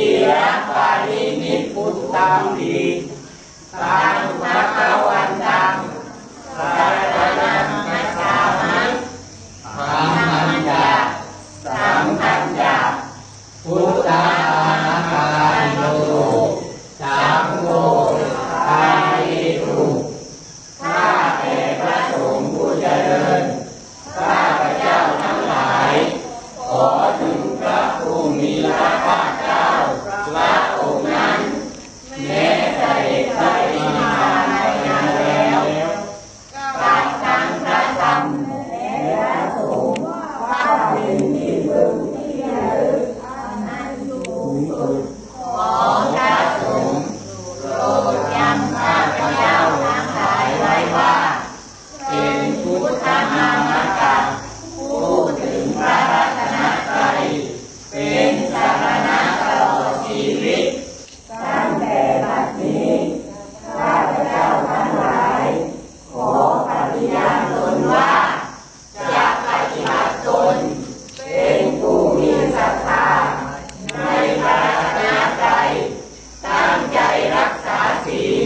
ติยปารินิพุตังดีตังตะ Brasil.